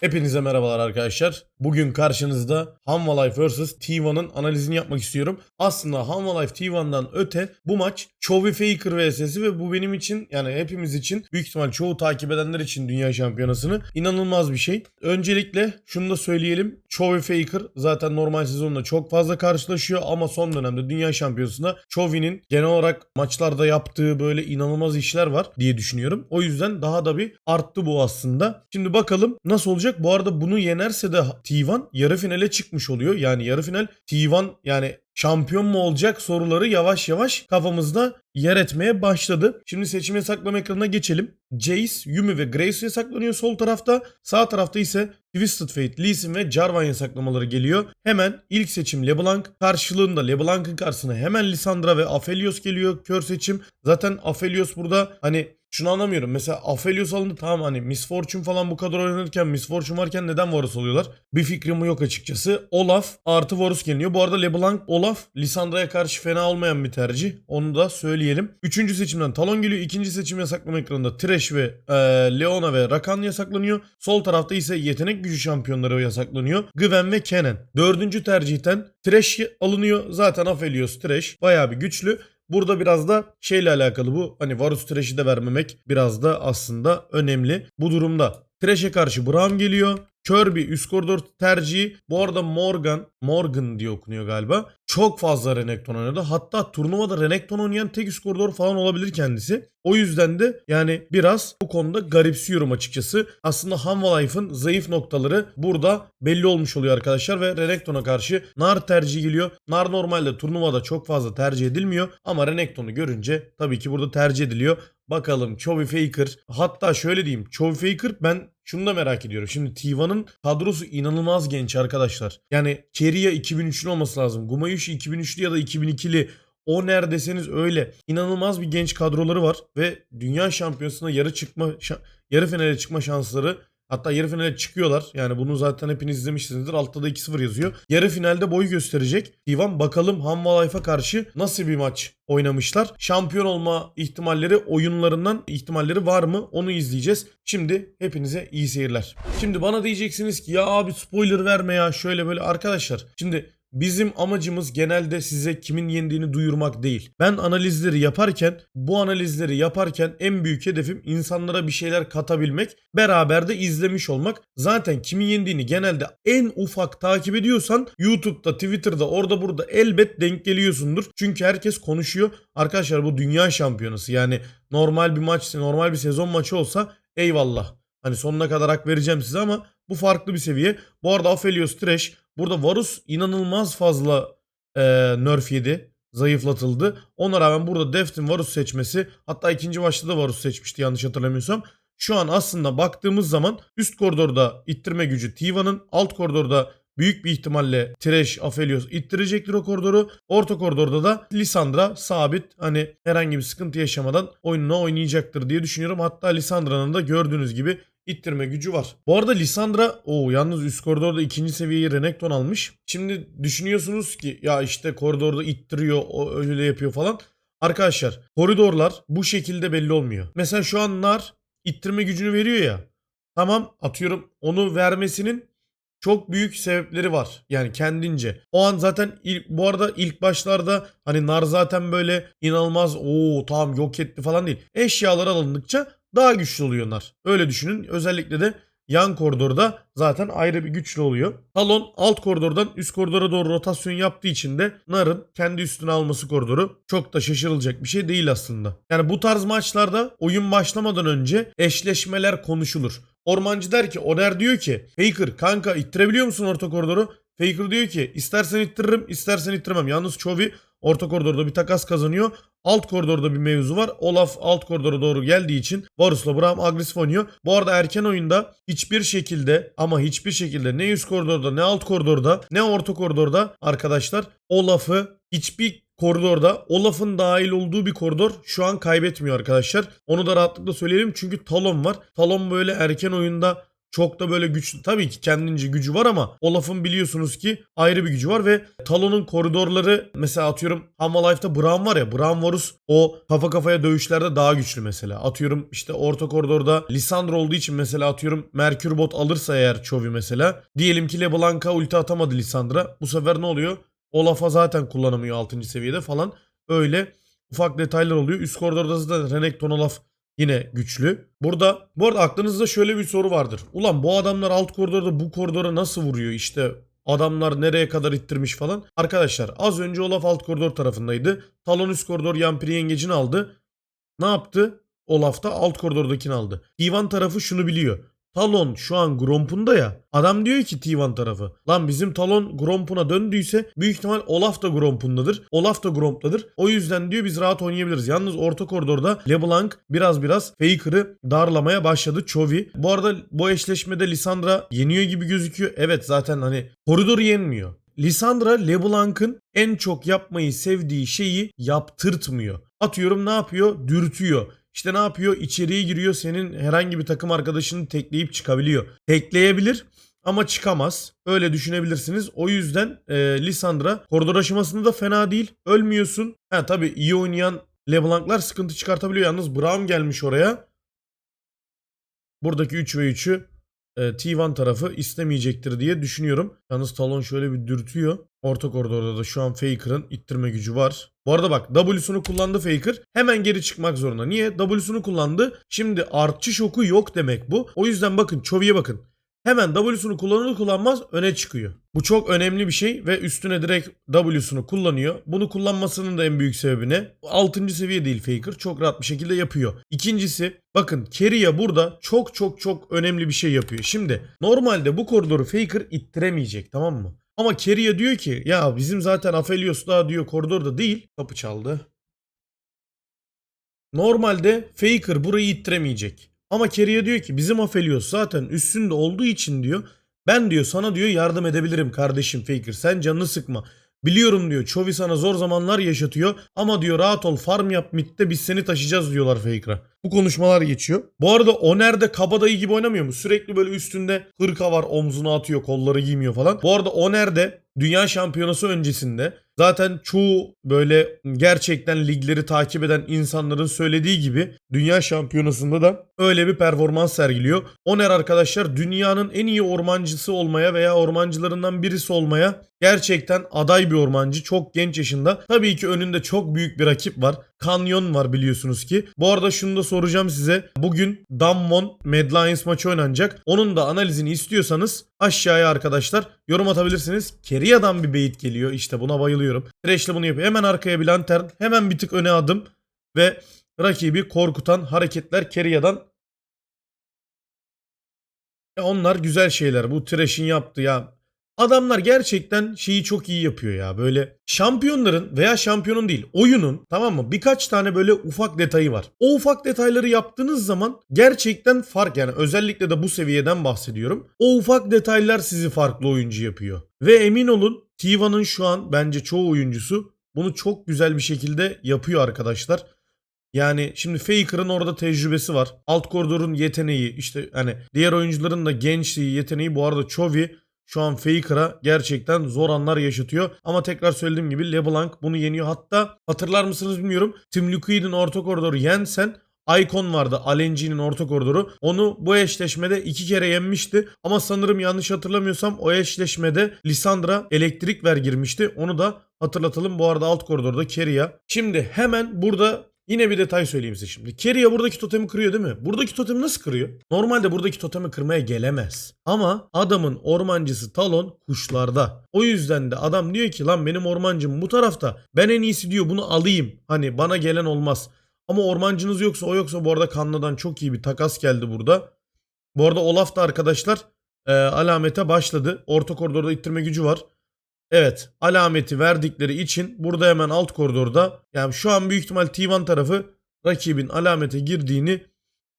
Hepinize merhabalar arkadaşlar. Bugün karşınızda Hanwha Life vs T1'ın analizini yapmak istiyorum. Aslında Hanwha Life T1'dan öte bu maç Chovy Faker vs'si ve bu benim için yani hepimiz için büyük ihtimal çoğu takip edenler için dünya şampiyonasını inanılmaz bir şey. Öncelikle şunu da söyleyelim. Chovy Faker zaten normal sezonda çok fazla karşılaşıyor ama son dönemde dünya şampiyonasında Chovy'nin genel olarak maçlarda yaptığı böyle inanılmaz işler var diye düşünüyorum. O yüzden daha da bir arttı bu aslında. Şimdi bakalım nasıl olacak. Bu arada bunu yenerse de T1 yarı finale çıkmış oluyor. Yani yarı final T1 yani şampiyon mu olacak soruları yavaş yavaş kafamızda yer etmeye başladı. Şimdi seçim yasaklama ekranına geçelim. Jace, Yumi ve Grace yasaklanıyor sol tarafta. Sağ tarafta ise Twisted Fate, Lee Sin ve Jarvan yasaklamaları geliyor. Hemen ilk seçim LeBlanc. Karşılığında LeBlanc'ın karşısına hemen Lissandra ve Aphelios geliyor. Kör seçim. Zaten Aphelios burada hani şunu anlamıyorum. Mesela Aphelios alındı tamam hani Miss Fortune falan bu kadar oynanırken Miss Fortune varken neden Varus oluyorlar? Bir fikrim yok açıkçası. Olaf artı Varus geliyor. Bu arada LeBlanc, Olaf Lissandra'ya karşı fena olmayan bir tercih. Onu da söyleyelim. Üçüncü seçimden Talon geliyor. İkinci seçim yasaklama ekranında Thresh ve e, Leona ve Rakan yasaklanıyor. Sol tarafta ise yetenek gücü şampiyonları yasaklanıyor. Gwen ve Kennen. Dördüncü tercihten Thresh alınıyor. Zaten Aphelios Thresh bayağı bir güçlü. Burada biraz da şeyle alakalı bu. Hani Varus Thresh'i de vermemek biraz da aslında önemli. Bu durumda Thresh'e karşı Braum geliyor. Kirby üst koridor tercihi. Bu arada Morgan, Morgan diye okunuyor galiba. Çok fazla Renekton oynadı. Hatta turnuvada Renekton oynayan tek üst koridor falan olabilir kendisi. O yüzden de yani biraz bu konuda garipsiyorum açıkçası. Aslında Hanwha Life'ın zayıf noktaları burada belli olmuş oluyor arkadaşlar ve Renekton'a karşı Nar tercih geliyor. Nar normalde turnuvada çok fazla tercih edilmiyor ama Renekton'u görünce tabii ki burada tercih ediliyor. Bakalım Chovy Faker hatta şöyle diyeyim Chovy Faker ben şunu da merak ediyorum. Şimdi T1'ın kadrosu inanılmaz genç arkadaşlar. Yani Keria 2003'lü olması lazım. Gumayushi 2003'lü ya da 2002'li. O neredeseniz öyle. İnanılmaz bir genç kadroları var ve dünya şampiyonasında yarı çıkma yarı finale çıkma şansları Hatta yarı finale çıkıyorlar. Yani bunu zaten hepiniz izlemişsinizdir. Altta da 2-0 yazıyor. Yarı finalde boy gösterecek. Divan bakalım Hanwha Life'a karşı nasıl bir maç oynamışlar. Şampiyon olma ihtimalleri oyunlarından ihtimalleri var mı? Onu izleyeceğiz. Şimdi hepinize iyi seyirler. Şimdi bana diyeceksiniz ki ya abi spoiler verme ya şöyle böyle arkadaşlar. Şimdi Bizim amacımız genelde size kimin yendiğini duyurmak değil. Ben analizleri yaparken, bu analizleri yaparken en büyük hedefim insanlara bir şeyler katabilmek, beraber de izlemiş olmak. Zaten kimin yendiğini genelde en ufak takip ediyorsan YouTube'da, Twitter'da, orada burada elbet denk geliyorsundur. Çünkü herkes konuşuyor. Arkadaşlar bu dünya şampiyonası. Yani normal bir maç, normal bir sezon maçı olsa eyvallah. Hani sonuna kadar hak vereceğim size ama bu farklı bir seviye. Bu arada Aphelios Trash Burada Varus inanılmaz fazla e, nerf yedi. Zayıflatıldı. Ona rağmen burada Deft'in Varus seçmesi hatta ikinci maçta da Varus seçmişti yanlış hatırlamıyorsam. Şu an aslında baktığımız zaman üst koridorda ittirme gücü Tiva'nın alt koridorda büyük bir ihtimalle Thresh, Aphelios ittirecektir o koridoru. Orta koridorda da Lissandra sabit hani herhangi bir sıkıntı yaşamadan oyununu oynayacaktır diye düşünüyorum. Hatta Lissandra'nın da gördüğünüz gibi ittirme gücü var. Bu arada Lissandra o yalnız üst koridorda ikinci seviyeyi Renekton almış. Şimdi düşünüyorsunuz ki ya işte koridorda ittiriyor öyle yapıyor falan. Arkadaşlar koridorlar bu şekilde belli olmuyor. Mesela şu an Nar ittirme gücünü veriyor ya. Tamam atıyorum onu vermesinin çok büyük sebepleri var. Yani kendince. O an zaten ilk, bu arada ilk başlarda hani nar zaten böyle inanılmaz o tamam yok etti falan değil. Eşyalar alındıkça daha güçlü oluyor nar. Öyle düşünün. Özellikle de yan koridorda zaten ayrı bir güçlü oluyor. Talon alt koridordan üst koridora doğru rotasyon yaptığı için de Nar'ın kendi üstüne alması koridoru çok da şaşırılacak bir şey değil aslında. Yani bu tarz maçlarda oyun başlamadan önce eşleşmeler konuşulur. Ormancı der ki Oner diyor ki Faker kanka ittirebiliyor musun orta koridoru? Faker diyor ki istersen ittiririm istersen ittirmem. Yalnız Chovy orta koridorda bir takas kazanıyor. Alt koridorda bir mevzu var. Olaf alt koridora doğru geldiği için Varus'la Braum agresif oynuyor. Bu arada erken oyunda hiçbir şekilde ama hiçbir şekilde ne üst koridorda ne alt koridorda ne orta koridorda arkadaşlar Olaf'ı hiçbir koridorda Olaf'ın dahil olduğu bir koridor şu an kaybetmiyor arkadaşlar. Onu da rahatlıkla söyleyelim çünkü Talon var. Talon böyle erken oyunda çok da böyle güçlü. Tabii ki kendince gücü var ama Olaf'ın biliyorsunuz ki ayrı bir gücü var ve Talon'un koridorları mesela atıyorum Hamalife'da Braum var ya Braum Varus o kafa kafaya dövüşlerde daha güçlü mesela. Atıyorum işte orta koridorda Lisandro olduğu için mesela atıyorum Merkür bot alırsa eğer Chovy mesela. Diyelim ki LeBlanc'a ulti atamadı Lisandra. Bu sefer ne oluyor? Olaf'a zaten kullanamıyor 6. seviyede falan. Öyle ufak detaylar oluyor. Üst koridorda zaten Renekton Olaf yine güçlü. Burada bu arada aklınızda şöyle bir soru vardır. Ulan bu adamlar alt koridorda bu koridora nasıl vuruyor? İşte adamlar nereye kadar ittirmiş falan. Arkadaşlar az önce Olaf alt koridor tarafındaydı. Talon üst koridor Yampiri yengecini aldı. Ne yaptı? Olaf da alt koridordakini aldı. Ivan tarafı şunu biliyor. Talon şu an Gromp'unda ya. Adam diyor ki T1 tarafı. Lan bizim Talon Gromp'una döndüyse büyük ihtimal Olaf da Gromp'undadır. Olaf da Gromp'tadır. O yüzden diyor biz rahat oynayabiliriz. Yalnız orta koridorda LeBlanc biraz biraz Faker'ı darlamaya başladı. Chovy. Bu arada bu eşleşmede Lisandra yeniyor gibi gözüküyor. Evet zaten hani koridoru yenmiyor. Lisandra LeBlanc'ın en çok yapmayı sevdiği şeyi yaptırtmıyor. Atıyorum ne yapıyor? Dürtüyor. İşte ne yapıyor? İçeriye giriyor. Senin herhangi bir takım arkadaşını tekleyip çıkabiliyor. Tekleyebilir ama çıkamaz. Öyle düşünebilirsiniz. O yüzden e, Lisandra koridor aşamasında da fena değil. Ölmüyorsun. Ha tabii iyi oynayan LeBlanc'lar sıkıntı çıkartabiliyor. Yalnız Braum gelmiş oraya. Buradaki 3 ve 3'ü e, T1 tarafı istemeyecektir diye düşünüyorum. Yalnız Talon şöyle bir dürtüyor. Orta koridorda da şu an Faker'ın ittirme gücü var. Bu arada bak W'sunu kullandı Faker. Hemen geri çıkmak zorunda. Niye? W'sunu kullandı. Şimdi artçı şoku yok demek bu. O yüzden bakın Chovy'ye bakın. Hemen W'sunu kullanır kullanmaz öne çıkıyor. Bu çok önemli bir şey ve üstüne direkt W'sunu kullanıyor. Bunu kullanmasının da en büyük sebebi ne? 6. seviye değil Faker. Çok rahat bir şekilde yapıyor. İkincisi bakın Keria burada çok çok çok önemli bir şey yapıyor. Şimdi normalde bu koridoru Faker ittiremeyecek tamam mı? Ama Keria diyor ki ya bizim zaten Aphelios daha diyor koridorda değil. Kapı çaldı. Normalde Faker burayı ittiremeyecek. Ama Keria diyor ki bizim Aphelios zaten üstünde olduğu için diyor. Ben diyor sana diyor yardım edebilirim kardeşim Faker. Sen canını sıkma. Biliyorum diyor Chovy sana zor zamanlar yaşatıyor ama diyor rahat ol farm yap midde biz seni taşıyacağız diyorlar Faker'a. Bu konuşmalar geçiyor. Bu arada Oner de kabadayı gibi oynamıyor mu? Sürekli böyle üstünde hırka var omzuna atıyor kolları giymiyor falan. Bu arada Oner de dünya şampiyonası öncesinde zaten çoğu böyle gerçekten ligleri takip eden insanların söylediği gibi dünya şampiyonasında da öyle bir performans sergiliyor. Oner arkadaşlar dünyanın en iyi ormancısı olmaya veya ormancılarından birisi olmaya gerçekten aday bir ormancı. Çok genç yaşında. Tabii ki önünde çok büyük bir rakip var. Kanyon var biliyorsunuz ki. Bu arada şunu da soracağım size. Bugün Dammon Mad Lions maçı oynanacak. Onun da analizini istiyorsanız aşağıya arkadaşlar yorum atabilirsiniz. Keria'dan bir bait geliyor. İşte buna bayılıyorum. Thresh'le bunu yapıyor. Hemen arkaya bir lantern. Hemen bir tık öne adım. Ve rakibi korkutan hareketler Keria'dan. Ya onlar güzel şeyler. Bu Thresh'in yaptığı ya Adamlar gerçekten şeyi çok iyi yapıyor ya. Böyle şampiyonların veya şampiyonun değil oyunun tamam mı birkaç tane böyle ufak detayı var. O ufak detayları yaptığınız zaman gerçekten fark yani özellikle de bu seviyeden bahsediyorum. O ufak detaylar sizi farklı oyuncu yapıyor. Ve emin olun Tiva'nın şu an bence çoğu oyuncusu bunu çok güzel bir şekilde yapıyor arkadaşlar. Yani şimdi Faker'ın orada tecrübesi var. Alt koridorun yeteneği işte hani diğer oyuncuların da gençliği yeteneği bu arada Chovy şu an Faker'a gerçekten zor anlar yaşatıyor. Ama tekrar söylediğim gibi LeBlanc bunu yeniyor. Hatta hatırlar mısınız bilmiyorum. Tim Liquid'in orta koridoru yensen Icon vardı Alenji'nin orta koridoru. Onu bu eşleşmede iki kere yenmişti. Ama sanırım yanlış hatırlamıyorsam o eşleşmede Lisandra elektrik ver girmişti. Onu da hatırlatalım. Bu arada alt koridorda Keria. Şimdi hemen burada Yine bir detay söyleyeyim size şimdi. Keria buradaki totemi kırıyor değil mi? Buradaki totemi nasıl kırıyor? Normalde buradaki totemi kırmaya gelemez. Ama adamın ormancısı Talon kuşlarda. O yüzden de adam diyor ki lan benim ormancım bu tarafta. Ben en iyisi diyor bunu alayım. Hani bana gelen olmaz. Ama ormancınız yoksa o yoksa bu arada Kanna'dan çok iyi bir takas geldi burada. Bu arada Olaf da arkadaşlar e, alamete başladı. Orta koridorda ittirme gücü var. Evet alameti verdikleri için burada hemen alt koridorda yani şu an büyük ihtimal T1 tarafı rakibin alamete girdiğini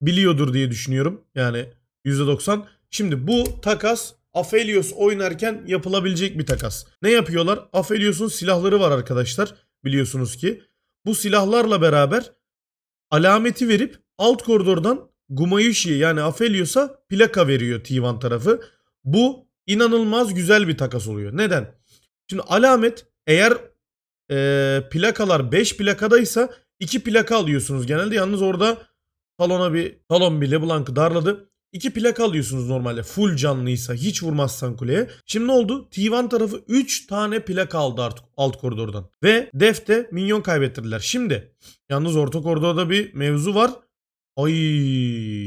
biliyordur diye düşünüyorum. Yani %90. Şimdi bu takas Aphelios oynarken yapılabilecek bir takas. Ne yapıyorlar? Aphelios'un silahları var arkadaşlar biliyorsunuz ki. Bu silahlarla beraber alameti verip alt koridordan Gumayushi'ye yani Aphelios'a plaka veriyor T1 tarafı. Bu inanılmaz güzel bir takas oluyor. Neden? Şimdi alamet eğer e, plakalar 5 plakadaysa 2 plaka alıyorsunuz genelde. Yalnız orada talona bir talon bir LeBlanc'ı darladı. 2 plaka alıyorsunuz normalde. Full canlıysa hiç vurmazsan kuleye. Şimdi ne oldu? T1 tarafı 3 tane plaka aldı artık alt koridordan. Ve Def'te minyon kaybettirdiler. Şimdi yalnız orta koridorda bir mevzu var. Ay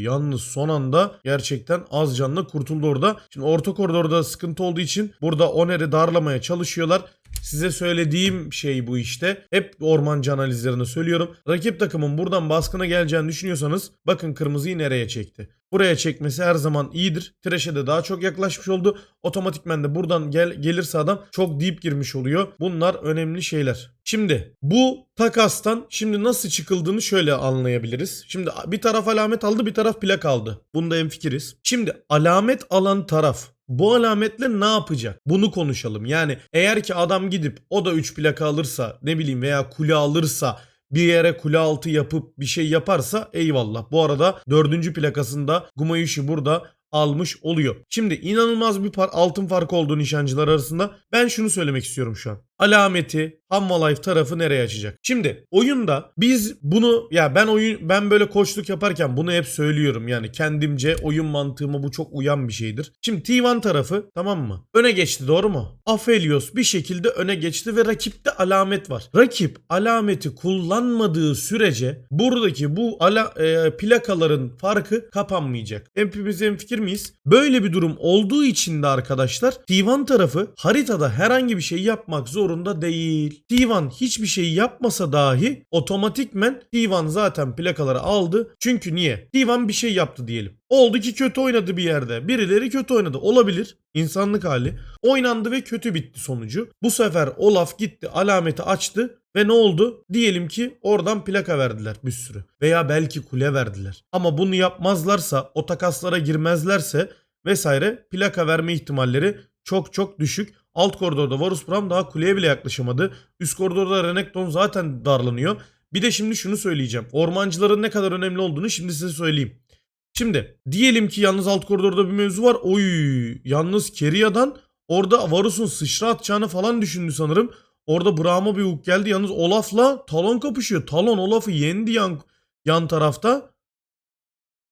yalnız son anda gerçekten az canlı kurtuldu orada. Şimdi orta koridorda sıkıntı olduğu için burada Oner'i darlamaya çalışıyorlar. Size söylediğim şey bu işte. Hep ormancı analizlerinde söylüyorum. Rakip takımın buradan baskına geleceğini düşünüyorsanız bakın kırmızıyı nereye çekti. Buraya çekmesi her zaman iyidir. Trash'e de daha çok yaklaşmış oldu. Otomatikmen de buradan gel gelirse adam çok deep girmiş oluyor. Bunlar önemli şeyler. Şimdi bu takastan şimdi nasıl çıkıldığını şöyle anlayabiliriz. Şimdi bir taraf alamet aldı bir taraf plak aldı. Bunda hemfikiriz. Şimdi alamet alan taraf bu alametle ne yapacak? Bunu konuşalım. Yani eğer ki adam gidip o da 3 plaka alırsa ne bileyim veya kule alırsa bir yere kule altı yapıp bir şey yaparsa eyvallah. Bu arada dördüncü plakasında Gumayushi burada almış oluyor. Şimdi inanılmaz bir par altın farkı olduğu nişancılar arasında ben şunu söylemek istiyorum şu an. Alameti Hamma Life tarafı nereye açacak? Şimdi oyunda biz bunu ya ben oyun ben böyle koçluk yaparken bunu hep söylüyorum. Yani kendimce oyun mantığıma bu çok uyan bir şeydir. Şimdi T1 tarafı tamam mı? Öne geçti doğru mu? Aphelios bir şekilde öne geçti ve rakipte alamet var. Rakip alameti kullanmadığı sürece buradaki bu ala, e, plakaların farkı kapanmayacak. Hepimiz en fikir miyiz? Böyle bir durum olduğu için de arkadaşlar T1 tarafı haritada herhangi bir şey yapmak zorunda değil. T1 hiçbir şey yapmasa dahi otomatikmen T1 zaten plakaları aldı. Çünkü niye? T1 bir şey yaptı diyelim. Oldu ki kötü oynadı bir yerde. Birileri kötü oynadı. Olabilir. İnsanlık hali. Oynandı ve kötü bitti sonucu. Bu sefer Olaf gitti alameti açtı ve ne oldu? Diyelim ki oradan plaka verdiler bir sürü. Veya belki kule verdiler. Ama bunu yapmazlarsa, o takaslara girmezlerse vesaire plaka verme ihtimalleri çok çok düşük. Alt koridorda Varus Bram daha kuleye bile yaklaşamadı. Üst koridorda Renekton zaten darlanıyor. Bir de şimdi şunu söyleyeceğim. Ormancıların ne kadar önemli olduğunu şimdi size söyleyeyim. Şimdi diyelim ki yalnız alt koridorda bir mevzu var. Oy yalnız Keria'dan orada Varus'un sıçra atacağını falan düşündü sanırım. Orada Braum'a bir hook geldi. Yalnız Olaf'la Talon kapışıyor. Talon Olaf'ı yendi yan, yan tarafta.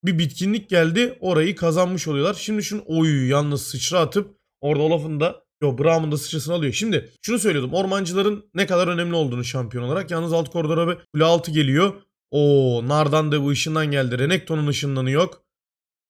Bir bitkinlik geldi. Orayı kazanmış oluyorlar. Şimdi şunu oy yalnız sıçra atıp orada Olaf'ın da Yo Braum'un da sıçrasını alıyor. Şimdi şunu söylüyordum. Ormancıların ne kadar önemli olduğunu şampiyon olarak. Yalnız alt koridora bir kule altı geliyor. O Nardan da bu ışından geldi. Renekton'un ışınlanı yok.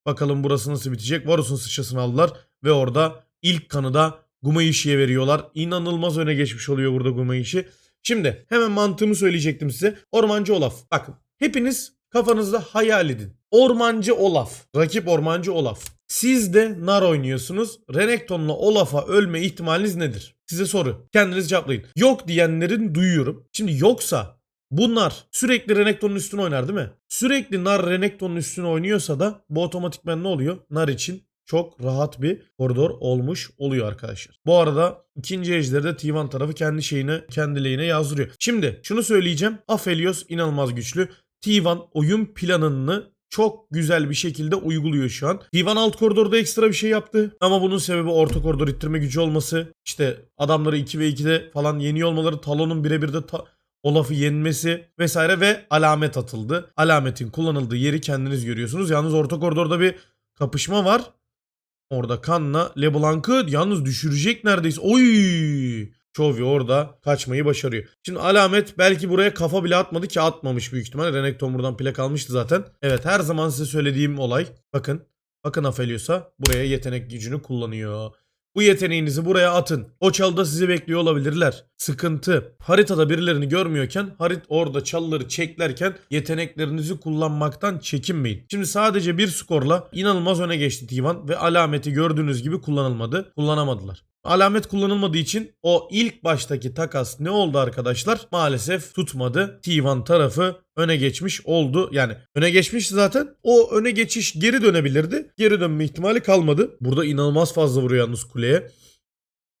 Bakalım burası nasıl bitecek. Varus'un sıçrasını aldılar. Ve orada ilk kanı da Gumayishi'ye veriyorlar. İnanılmaz öne geçmiş oluyor burada Gumayishi. Şimdi hemen mantığımı söyleyecektim size. Ormancı Olaf. Bakın hepiniz kafanızda hayal edin. Ormancı Olaf. Rakip Ormancı Olaf. Siz de nar oynuyorsunuz. Renekton'la Olaf'a ölme ihtimaliniz nedir? Size soru. Kendiniz cevaplayın. Yok diyenlerin duyuyorum. Şimdi yoksa bunlar sürekli Renekton'un üstüne oynar değil mi? Sürekli nar Renekton'un üstüne oynuyorsa da bu otomatikmen ne oluyor? Nar için çok rahat bir koridor olmuş oluyor arkadaşlar. Bu arada ikinci ejderde T1 tarafı kendi şeyine, kendi lehine yazdırıyor. Şimdi şunu söyleyeceğim. Aphelios inanılmaz güçlü. T1 oyun planını çok güzel bir şekilde uyguluyor şu an. Divan alt koridorda ekstra bir şey yaptı. Ama bunun sebebi orta koridor ittirme gücü olması. İşte adamları 2 ve 2'de falan yeniyor olmaları. Talon'un birebir de ta- Olaf'ı yenmesi vesaire ve alamet atıldı. Alametin kullanıldığı yeri kendiniz görüyorsunuz. Yalnız orta koridorda bir kapışma var. Orada Kan'la LeBlanc'ı yalnız düşürecek neredeyse. Oy! Chovy orada kaçmayı başarıyor. Şimdi alamet belki buraya kafa bile atmadı ki atmamış büyük ihtimalle. Renekton buradan plak almıştı zaten. Evet her zaman size söylediğim olay. Bakın. Bakın Aphelios'a buraya yetenek gücünü kullanıyor. Bu yeteneğinizi buraya atın. O çalıda sizi bekliyor olabilirler. Sıkıntı. Haritada birilerini görmüyorken harit orada çalıları çeklerken yeteneklerinizi kullanmaktan çekinmeyin. Şimdi sadece bir skorla inanılmaz öne geçti Tivan ve alameti gördüğünüz gibi kullanılmadı. Kullanamadılar. Alamet kullanılmadığı için o ilk baştaki takas ne oldu arkadaşlar? Maalesef tutmadı. T1 tarafı öne geçmiş oldu. Yani öne geçmişti zaten. O öne geçiş geri dönebilirdi. Geri dönme ihtimali kalmadı. Burada inanılmaz fazla vuruyor yalnız kuleye.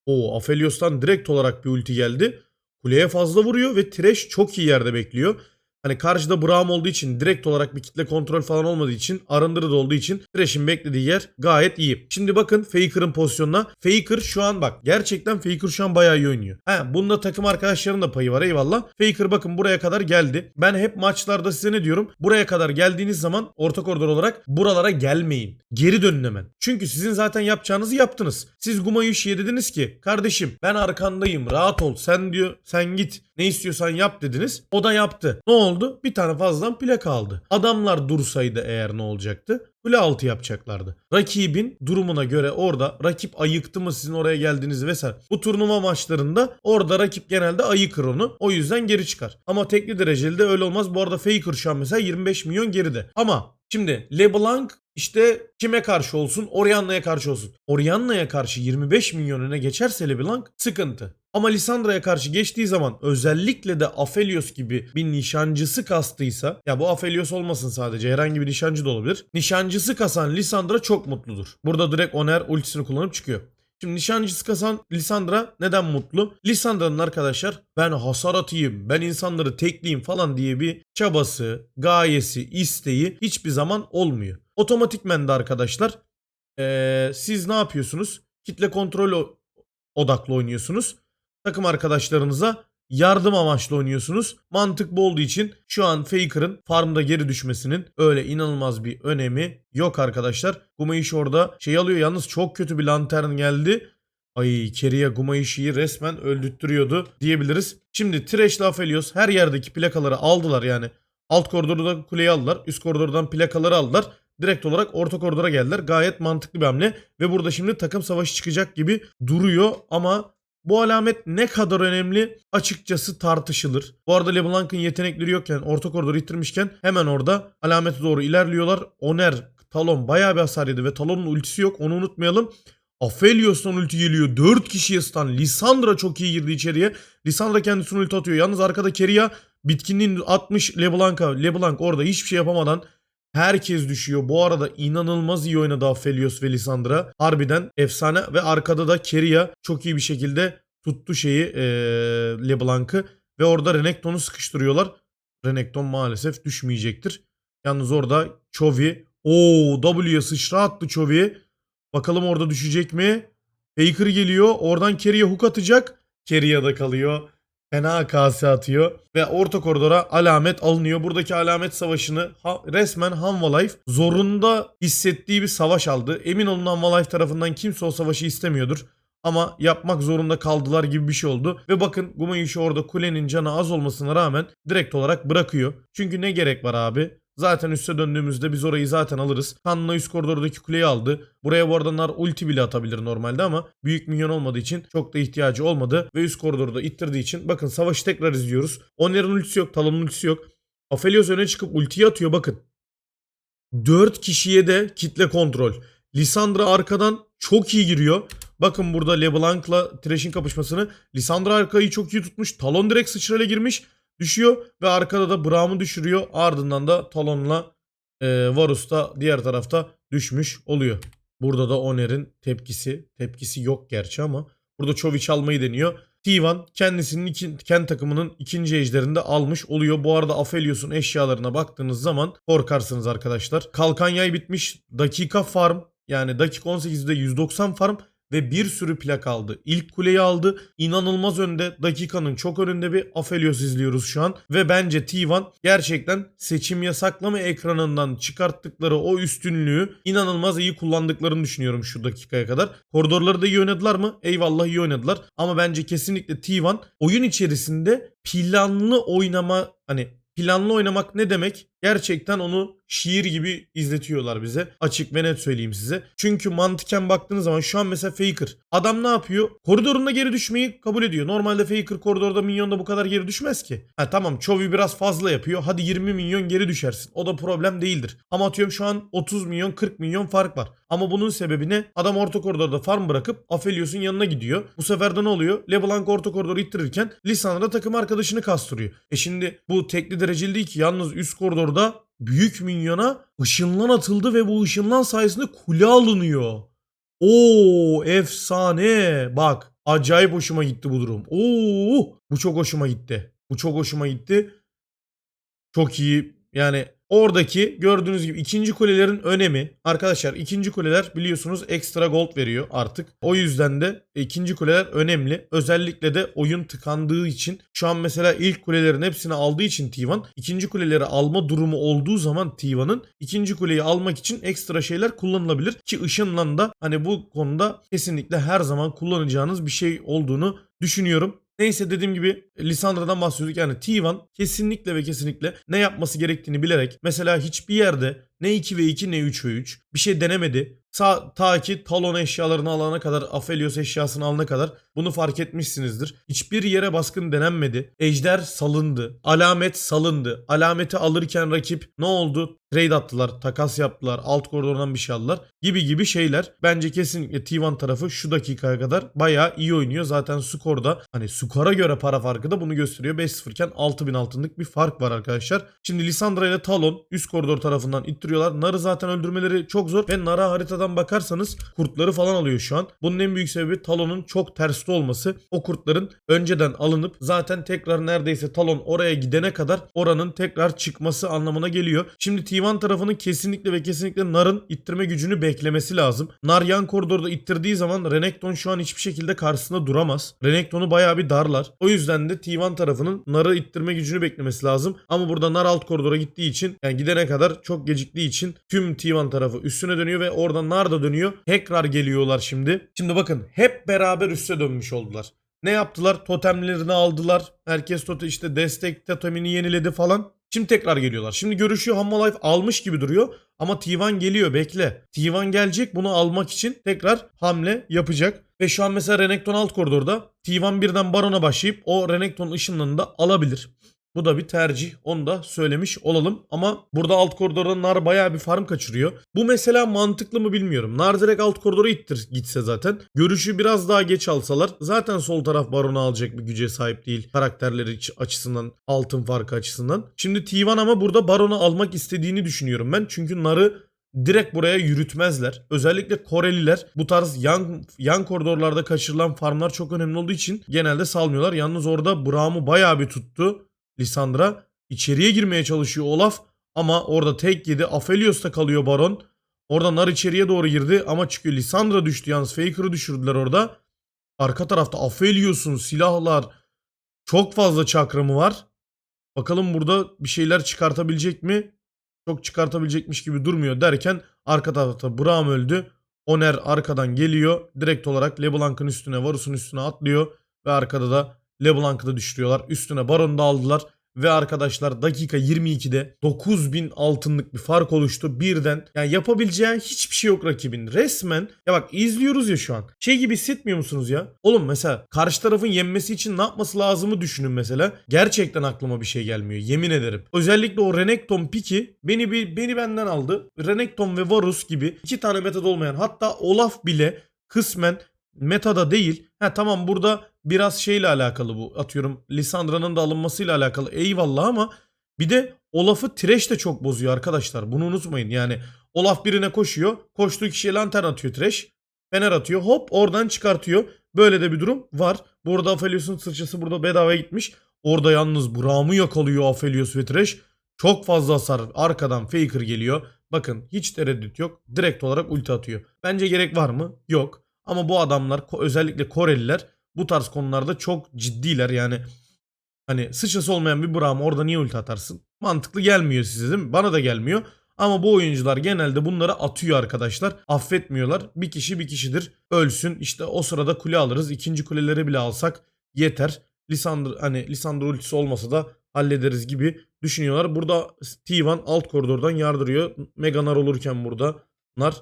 O Aphelios'tan direkt olarak bir ulti geldi. Kuleye fazla vuruyor ve Thresh çok iyi yerde bekliyor. Hani karşıda Braum olduğu için direkt olarak bir kitle kontrol falan olmadığı için arındırı da olduğu için Thresh'in beklediği yer gayet iyi. Şimdi bakın Faker'ın pozisyonuna. Faker şu an bak gerçekten Faker şu an bayağı iyi oynuyor. He bunda takım arkadaşlarının da payı var eyvallah. Faker bakın buraya kadar geldi. Ben hep maçlarda size ne diyorum? Buraya kadar geldiğiniz zaman orta koridor olarak buralara gelmeyin. Geri dönün hemen. Çünkü sizin zaten yapacağınızı yaptınız. Siz Gumayushi'ye dediniz ki kardeşim ben arkandayım rahat ol sen diyor sen git ne istiyorsan yap dediniz. O da yaptı. Ne oldu? Bir tane fazladan plaka aldı. Adamlar dursaydı eğer ne olacaktı? Kule altı yapacaklardı. Rakibin durumuna göre orada rakip ayıktı mı sizin oraya geldiğinizi vesaire. Bu turnuva maçlarında orada rakip genelde ayıkır onu. O yüzden geri çıkar. Ama tekli dereceli de öyle olmaz. Bu arada Faker şu an mesela 25 milyon geride. Ama Şimdi LeBlanc işte kime karşı olsun? Orianna'ya karşı olsun. Orianna'ya karşı 25 milyon öne geçerse LeBlanc sıkıntı. Ama Lisandra'ya karşı geçtiği zaman özellikle de Aphelios gibi bir nişancısı kastıysa ya bu Aphelios olmasın sadece herhangi bir nişancı da olabilir. Nişancısı kasan Lisandra çok mutludur. Burada direkt Oner ultisini kullanıp çıkıyor. Şimdi nişancısı kasan Lisandra neden mutlu? Lisandra'nın arkadaşlar ben hasar atayım, ben insanları tekleyeyim falan diye bir çabası, gayesi, isteği hiçbir zaman olmuyor. Otomatikmen de arkadaşlar ee, siz ne yapıyorsunuz? Kitle kontrol odaklı oynuyorsunuz. Takım arkadaşlarınıza yardım amaçlı oynuyorsunuz. Mantık bu olduğu için şu an Faker'ın farmda geri düşmesinin öyle inanılmaz bir önemi yok arkadaşlar. Gumayış orada şey alıyor yalnız çok kötü bir lantern geldi. Ay Keria Gumayishi'yi resmen öldürttürüyordu diyebiliriz. Şimdi Thresh ile Aphelios her yerdeki plakaları aldılar yani. Alt koridorda kuleyi aldılar. Üst koridordan plakaları aldılar. Direkt olarak orta koridora geldiler. Gayet mantıklı bir hamle. Ve burada şimdi takım savaşı çıkacak gibi duruyor. Ama bu alamet ne kadar önemli açıkçası tartışılır. Bu arada LeBlanc'ın yetenekleri yokken orta koridoru ittirmişken hemen orada alamete doğru ilerliyorlar. Oner, Talon bayağı bir hasar yedi ve Talon'un ultisi yok onu unutmayalım. Aphelios'tan ulti geliyor. 4 kişiye stun. Lisandra çok iyi girdi içeriye. Lisandra kendisini ulti atıyor. Yalnız arkada Keria bitkinliğini atmış LeBlanc'a. LeBlanc orada hiçbir şey yapamadan Herkes düşüyor. Bu arada inanılmaz iyi oynadı Aphelios ve Lisandra. Harbiden efsane ve arkada da Keria çok iyi bir şekilde tuttu şeyi ee, LeBlanc'ı ve orada Renekton'u sıkıştırıyorlar. Renekton maalesef düşmeyecektir. Yalnız orada Chovy o W'ye sıçra attı Chovy'ye. Bakalım orada düşecek mi? Faker geliyor. Oradan Keria hook atacak. Keria da kalıyor. Fena kase atıyor. Ve orta koridora alamet alınıyor. Buradaki alamet savaşını ha- resmen Hanwha Life zorunda hissettiği bir savaş aldı. Emin olun Hanwha Life tarafından kimse o savaşı istemiyordur. Ama yapmak zorunda kaldılar gibi bir şey oldu. Ve bakın Gumayushi orada kulenin canı az olmasına rağmen direkt olarak bırakıyor. Çünkü ne gerek var abi? Zaten üste döndüğümüzde biz orayı zaten alırız. Kanla üst koridordaki kuleyi aldı. Buraya bu arada nar ulti bile atabilir normalde ama büyük minyon olmadığı için çok da ihtiyacı olmadı. Ve üst koridorda ittirdiği için bakın savaşı tekrar izliyoruz. Oner'in ultisi yok, Talon'un ultisi yok. Aphelios öne çıkıp ultiyi atıyor bakın. 4 kişiye de kitle kontrol. Lisandra arkadan çok iyi giriyor. Bakın burada LeBlanc'la Thresh'in kapışmasını. Lisandra arkayı çok iyi tutmuş. Talon direkt sıçrayla girmiş. Düşüyor ve arkada da Braum'u düşürüyor. Ardından da Talon'la e, Varus da diğer tarafta düşmüş oluyor. Burada da Oner'in tepkisi. Tepkisi yok gerçi ama. Burada Çovic almayı deniyor. T1 kendisinin iki, kendi takımının ikinci ejderinde almış oluyor. Bu arada Aphelios'un eşyalarına baktığınız zaman korkarsınız arkadaşlar. Kalkan yay bitmiş. Dakika farm yani dakika 18'de 190 farm ve bir sürü plak aldı. İlk kuleyi aldı. İnanılmaz önde. Dakikanın çok önünde bir Aphelios izliyoruz şu an. Ve bence T1 gerçekten seçim yasaklama ekranından çıkarttıkları o üstünlüğü inanılmaz iyi kullandıklarını düşünüyorum şu dakikaya kadar. Koridorları da iyi oynadılar mı? Eyvallah iyi oynadılar. Ama bence kesinlikle T1 oyun içerisinde planlı oynama hani planlı oynamak ne demek? Gerçekten onu şiir gibi izletiyorlar bize. Açık ve net söyleyeyim size. Çünkü mantıken baktığınız zaman şu an mesela Faker. Adam ne yapıyor? Koridorunda geri düşmeyi kabul ediyor. Normalde Faker koridorda minyonda bu kadar geri düşmez ki. Ha tamam Chovy biraz fazla yapıyor. Hadi 20 milyon geri düşersin. O da problem değildir. Ama atıyorum şu an 30 milyon 40 milyon fark var. Ama bunun sebebi ne? Adam orta koridorda farm bırakıp Aphelios'un yanına gidiyor. Bu sefer de ne oluyor? LeBlanc orta koridoru ittirirken Lisandra takım arkadaşını kastırıyor. E şimdi bu tekli dereceli değil ki. Yalnız üst koridorda büyük minyona ışınlan atıldı ve bu ışınlan sayesinde kule alınıyor. Oo efsane. Bak acayip hoşuma gitti bu durum. Oo bu çok hoşuma gitti. Bu çok hoşuma gitti. çok iyi. Yani oradaki gördüğünüz gibi ikinci kulelerin önemi arkadaşlar ikinci kuleler biliyorsunuz ekstra gold veriyor artık. O yüzden de ikinci kuleler önemli. Özellikle de oyun tıkandığı için şu an mesela ilk kulelerin hepsini aldığı için T1 ikinci kuleleri alma durumu olduğu zaman T1'ın ikinci kuleyi almak için ekstra şeyler kullanılabilir ki ışınlan da hani bu konuda kesinlikle her zaman kullanacağınız bir şey olduğunu düşünüyorum. Neyse dediğim gibi Lisandra'dan bahsediyorduk. Yani T1 kesinlikle ve kesinlikle ne yapması gerektiğini bilerek mesela hiçbir yerde ne 2 ve 2 ne 3 ve 3 bir şey denemedi. Sa ta ki talon eşyalarını alana kadar, Aphelios eşyasını alana kadar bunu fark etmişsinizdir. Hiçbir yere baskın denenmedi. Ejder salındı. Alamet salındı. Alameti alırken rakip ne oldu? Trade attılar, takas yaptılar, alt koridordan bir şey aldılar gibi gibi şeyler. Bence kesinlikle T1 tarafı şu dakikaya kadar bayağı iyi oynuyor. Zaten skorda hani skora göre para farkı da bunu gösteriyor. 5-0 iken 6000 altınlık bir fark var arkadaşlar. Şimdi Lisandra ile Talon üst koridor tarafından ittiriyorlar. Nar'ı zaten öldürmeleri çok zor ve Nar'a haritadan bakarsanız kurtları falan alıyor şu an. Bunun en büyük sebebi Talon'un çok terste olması. O kurtların önceden alınıp zaten tekrar neredeyse Talon oraya gidene kadar oranın tekrar çıkması anlamına geliyor. Şimdi T1 tarafının kesinlikle ve kesinlikle Nar'ın ittirme gücünü beklemesi lazım. Nar yan koridorda ittirdiği zaman Renekton şu an hiçbir şekilde karşısında duramaz. Renekton'u bayağı bir darlar. O yüzden de T1 tarafının Nar'ı ittirme gücünü beklemesi lazım. Ama burada Nar alt koridora gittiği için yani gidene kadar çok geciktiği için tüm T1 tarafı üstüne dönüyor ve oradan Nar da dönüyor. Tekrar geliyorlar şimdi. Şimdi bakın hep beraber üste dönmüş oldular. Ne yaptılar? Totemlerini aldılar. Herkes totem işte destek totemini yeniledi falan. Şimdi tekrar geliyorlar. Şimdi görüşüyor Hamma Life almış gibi duruyor. Ama T1 geliyor bekle. T1 gelecek bunu almak için tekrar hamle yapacak. Ve şu an mesela Renekton alt koridorda. T1 birden Baron'a başlayıp o Renekton ışınlarını da alabilir. Bu da bir tercih. Onu da söylemiş olalım. Ama burada alt koridorda Nar bayağı bir farm kaçırıyor. Bu mesela mantıklı mı bilmiyorum. Nar direkt alt koridora ittir gitse zaten. Görüşü biraz daha geç alsalar. Zaten sol taraf Baron'u alacak bir güce sahip değil. Karakterleri açısından, altın farkı açısından. Şimdi T1 ama burada Baron'u almak istediğini düşünüyorum ben. Çünkü Nar'ı direkt buraya yürütmezler. Özellikle Koreliler bu tarz yan, yan koridorlarda kaçırılan farmlar çok önemli olduğu için genelde salmıyorlar. Yalnız orada Braum'u bayağı bir tuttu. Lisandra içeriye girmeye çalışıyor Olaf ama orada tek yedi. Aphelios'ta kalıyor Baron. Orada Nar içeriye doğru girdi ama çıkıyor. Lisandra düştü yalnız. Faker'ı düşürdüler orada. Arka tarafta Aphelios'un silahlar çok fazla çakramı var. Bakalım burada bir şeyler çıkartabilecek mi? Çok çıkartabilecekmiş gibi durmuyor derken arka tarafta Braum öldü. Oner arkadan geliyor. Direkt olarak LeBlanc'ın üstüne, Varus'un üstüne atlıyor. Ve arkada da LeBlanc'ı da düşürüyorlar. Üstüne Baron'u da aldılar. Ve arkadaşlar dakika 22'de 9000 altınlık bir fark oluştu. Birden yani yapabileceği hiçbir şey yok rakibin. Resmen ya bak izliyoruz ya şu an. Şey gibi hissetmiyor musunuz ya? Oğlum mesela karşı tarafın yenmesi için ne yapması lazımı düşünün mesela. Gerçekten aklıma bir şey gelmiyor. Yemin ederim. Özellikle o Renekton piki beni bir beni benden aldı. Renekton ve Varus gibi iki tane metod olmayan hatta Olaf bile kısmen metada değil. Ha tamam burada biraz şeyle alakalı bu. Atıyorum Lisandra'nın da alınmasıyla alakalı. Eyvallah ama bir de Olaf'ı Thresh de çok bozuyor arkadaşlar. Bunu unutmayın. Yani Olaf birine koşuyor. Koştuğu kişiye lantern atıyor Thresh. Fener atıyor. Hop oradan çıkartıyor. Böyle de bir durum var. Burada Aphelios'un sırçası burada bedavaya gitmiş. Orada yalnız Braum'u yakalıyor Aphelios ve Thresh. Çok fazla hasar. Arkadan Faker geliyor. Bakın hiç tereddüt yok. Direkt olarak ulti atıyor. Bence gerek var mı? Yok. Ama bu adamlar özellikle Koreliler bu tarz konularda çok ciddiler yani. Hani sıçrası olmayan bir Braum orada niye ulti atarsın? Mantıklı gelmiyor size değil mi? Bana da gelmiyor. Ama bu oyuncular genelde bunları atıyor arkadaşlar. Affetmiyorlar. Bir kişi bir kişidir. Ölsün. İşte o sırada kule alırız. İkinci kuleleri bile alsak yeter. Lisandro hani Lisandro ultisi olmasa da hallederiz gibi düşünüyorlar. Burada T1 alt koridordan yardırıyor. Meganar olurken burada Nar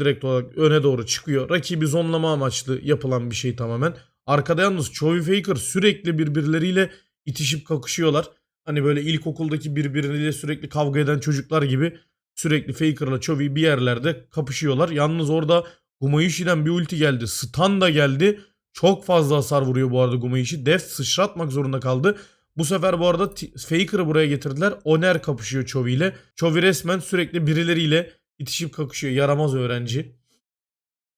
direkt olarak öne doğru çıkıyor. Rakibi zonlama amaçlı yapılan bir şey tamamen. Arkada yalnız Chovy Faker sürekli birbirleriyle itişip kakışıyorlar. Hani böyle ilkokuldaki birbirleriyle sürekli kavga eden çocuklar gibi sürekli Faker'la Chovy bir yerlerde kapışıyorlar. Yalnız orada Gumayushi'den bir ulti geldi. Stun da geldi. Çok fazla hasar vuruyor bu arada Gumayushi. Def sıçratmak zorunda kaldı. Bu sefer bu arada Faker'ı buraya getirdiler. Oner kapışıyor Chovy ile. Chovy resmen sürekli birileriyle itişip kakışıyor. Yaramaz öğrenci.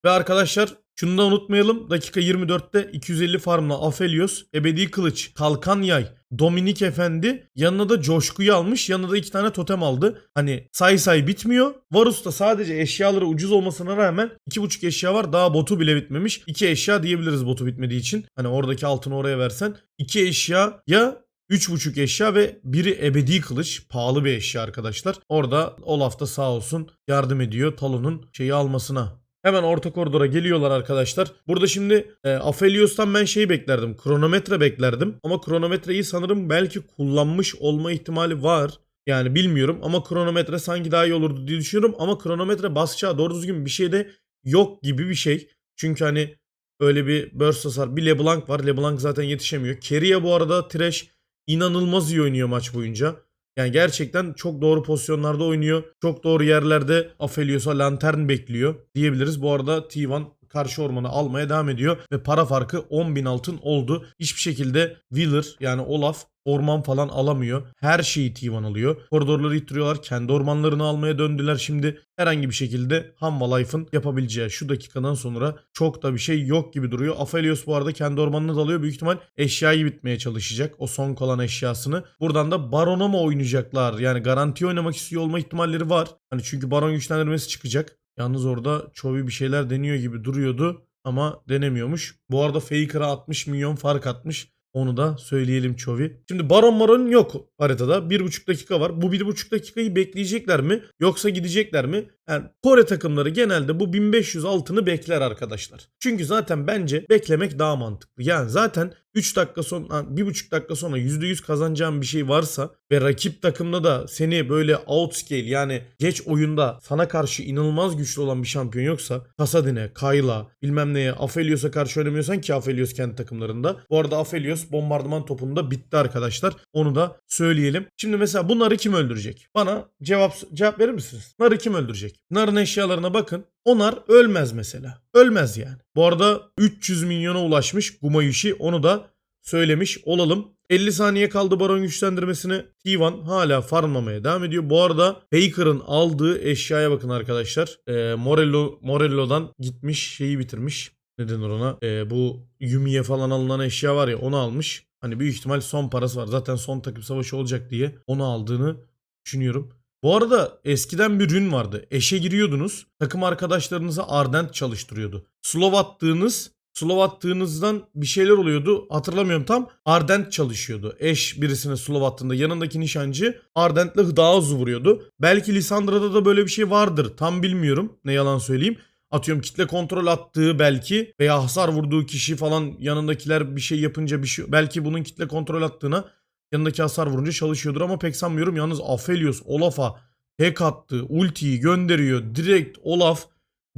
Ve arkadaşlar Şunu da unutmayalım. Dakika 24'te 250 farmla Aphelios, Ebedi Kılıç, Kalkan Yay, Dominik Efendi yanına da Coşku'yu almış. Yanına da iki tane totem aldı. Hani say say bitmiyor. Varus'ta sadece eşyaları ucuz olmasına rağmen iki buçuk eşya var. Daha botu bile bitmemiş. İki eşya diyebiliriz botu bitmediği için. Hani oradaki altını oraya versen. iki eşya ya 3.5 eşya ve biri ebedi kılıç. Pahalı bir eşya arkadaşlar. Orada Olaf da sağ olsun yardım ediyor Talon'un şeyi almasına. Hemen orta koridora geliyorlar arkadaşlar. Burada şimdi e, Aphelios'tan ben şeyi beklerdim. Kronometre beklerdim. Ama kronometreyi sanırım belki kullanmış olma ihtimali var. Yani bilmiyorum ama kronometre sanki daha iyi olurdu diye düşünüyorum. Ama kronometre basacağı doğru düzgün bir şey de yok gibi bir şey. Çünkü hani öyle bir burst hasar. Bir LeBlanc var. LeBlanc zaten yetişemiyor. Keria bu arada Trash inanılmaz iyi oynuyor maç boyunca. Yani gerçekten çok doğru pozisyonlarda oynuyor. Çok doğru yerlerde Aphelios'a lantern bekliyor diyebiliriz. Bu arada T1 karşı ormanı almaya devam ediyor ve para farkı 10.000 altın oldu. Hiçbir şekilde Wheeler yani Olaf orman falan alamıyor. Her şeyi T1 alıyor. Koridorları ittiriyorlar. Kendi ormanlarını almaya döndüler şimdi. Herhangi bir şekilde Hamva Life'ın yapabileceği şu dakikadan sonra çok da bir şey yok gibi duruyor. Aphelios bu arada kendi ormanını da alıyor. Büyük ihtimal eşyayı bitmeye çalışacak. O son kalan eşyasını. Buradan da Baron'a mı oynayacaklar? Yani garanti oynamak istiyor olma ihtimalleri var. Hani çünkü Baron güçlendirmesi çıkacak. Yalnız orada Chovy bir şeyler deniyor gibi duruyordu ama denemiyormuş. Bu arada Faker'a 60 milyon fark atmış. Onu da söyleyelim Chovy. Şimdi Baron Maron yok haritada. 1,5 dakika var. Bu 1,5 dakikayı bekleyecekler mi? Yoksa gidecekler mi? Yani Kore takımları genelde bu 1500 altını bekler arkadaşlar. Çünkü zaten bence beklemek daha mantıklı. Yani zaten 3 dakika sonra 1,5 dakika sonra %100 kazanacağın bir şey varsa ve rakip takımda da seni böyle outscale yani geç oyunda sana karşı inanılmaz güçlü olan bir şampiyon yoksa Kasadin'e, Kayla, bilmem neye, Aphelios'a karşı oynamıyorsan ki Aphelios kendi takımlarında. Bu arada Aphelios bombardıman topunda bitti arkadaşlar. Onu da söyleyelim. Şimdi mesela bunları kim öldürecek? Bana cevap cevap verir misiniz? Narı kim öldürecek? Narın eşyalarına bakın. Onar ölmez mesela. Ölmez yani. Bu arada 300 milyona ulaşmış Gumayushi onu da söylemiş olalım. 50 saniye kaldı baron güçlendirmesini. T1 hala farmlamaya devam ediyor. Bu arada Faker'ın aldığı eşyaya bakın arkadaşlar. Ee, Morello, Morello'dan gitmiş şeyi bitirmiş. Ne denir ona? Ee, bu Yumi'ye falan alınan eşya var ya onu almış. Hani büyük ihtimal son parası var. Zaten son takım savaşı olacak diye onu aldığını düşünüyorum. Bu arada eskiden bir rün vardı. Eşe giriyordunuz. Takım arkadaşlarınıza ardent çalıştırıyordu. Slow attığınız slow attığınızdan bir şeyler oluyordu. Hatırlamıyorum tam. Ardent çalışıyordu. Eş birisine slow attığında yanındaki nişancı Ardent'le hızlı vuruyordu. Belki Lisandra'da da böyle bir şey vardır. Tam bilmiyorum. Ne yalan söyleyeyim. Atıyorum kitle kontrol attığı belki veya hasar vurduğu kişi falan yanındakiler bir şey yapınca bir şey belki bunun kitle kontrol attığına yanındaki hasar vurunca çalışıyordur ama pek sanmıyorum. Yalnız Aphelios Olaf'a tek attı. Ultiyi gönderiyor. Direkt Olaf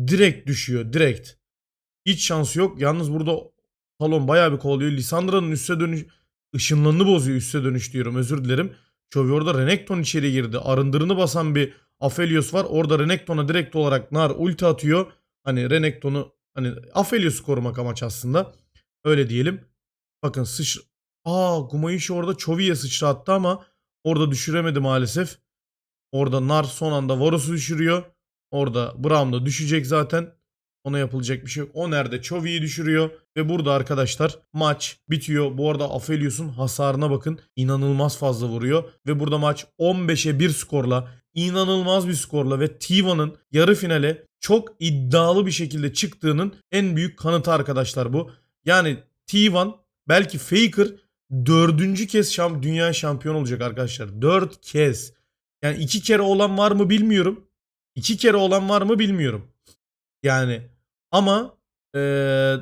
direkt düşüyor. Direkt. Hiç şansı yok. Yalnız burada Talon bayağı bir kovalıyor. Lisandra'nın üste dönüş ışınlarını bozuyor üste dönüş diyorum. Özür dilerim. Chovy orada Renekton içeri girdi. Arındırını basan bir Aphelios var. Orada Renekton'a direkt olarak nar ulti atıyor. Hani Renekton'u hani Aphelios'u korumak amaç aslında. Öyle diyelim. Bakın sıç Aa Gumayushi orada Chovy'ye sıçrattı ama orada düşüremedi maalesef. Orada Nar son anda Varus'u düşürüyor. Orada Braum da düşecek zaten. Ona yapılacak bir şey yok. O nerede? Chovy'yi düşürüyor. Ve burada arkadaşlar maç bitiyor. Bu arada Aphelios'un hasarına bakın. İnanılmaz fazla vuruyor. Ve burada maç 15'e 1 skorla inanılmaz bir skorla ve T1'ın yarı finale çok iddialı bir şekilde çıktığının en büyük kanıtı arkadaşlar bu. Yani T1 belki Faker dördüncü kez şamp dünya şampiyon olacak arkadaşlar. Dört kez. Yani iki kere olan var mı bilmiyorum. İki kere olan var mı bilmiyorum. Yani ama eee,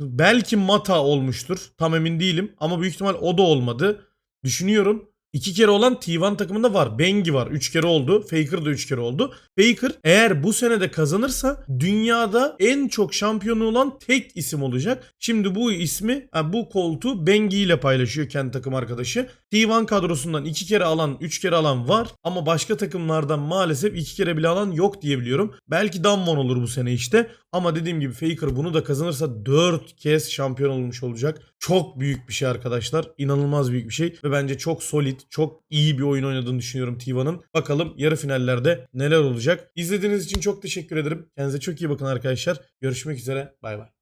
belki Mata olmuştur. Tam emin değilim. Ama büyük ihtimal o da olmadı. Düşünüyorum. İki kere olan T1 takımında var. Bengi var. Üç kere oldu. Faker da üç kere oldu. Faker eğer bu senede kazanırsa dünyada en çok şampiyonu olan tek isim olacak. Şimdi bu ismi bu koltuğu Bengi ile paylaşıyor kendi takım arkadaşı. T1 kadrosundan iki kere alan, üç kere alan var. Ama başka takımlardan maalesef iki kere bile alan yok diyebiliyorum. Belki Damwon olur bu sene işte. Ama dediğim gibi Faker bunu da kazanırsa 4 kez şampiyon olmuş olacak. Çok büyük bir şey arkadaşlar. İnanılmaz büyük bir şey. Ve bence çok solid, çok iyi bir oyun oynadığını düşünüyorum Tiva'nın. Bakalım yarı finallerde neler olacak. İzlediğiniz için çok teşekkür ederim. Kendinize çok iyi bakın arkadaşlar. Görüşmek üzere. Bay bay.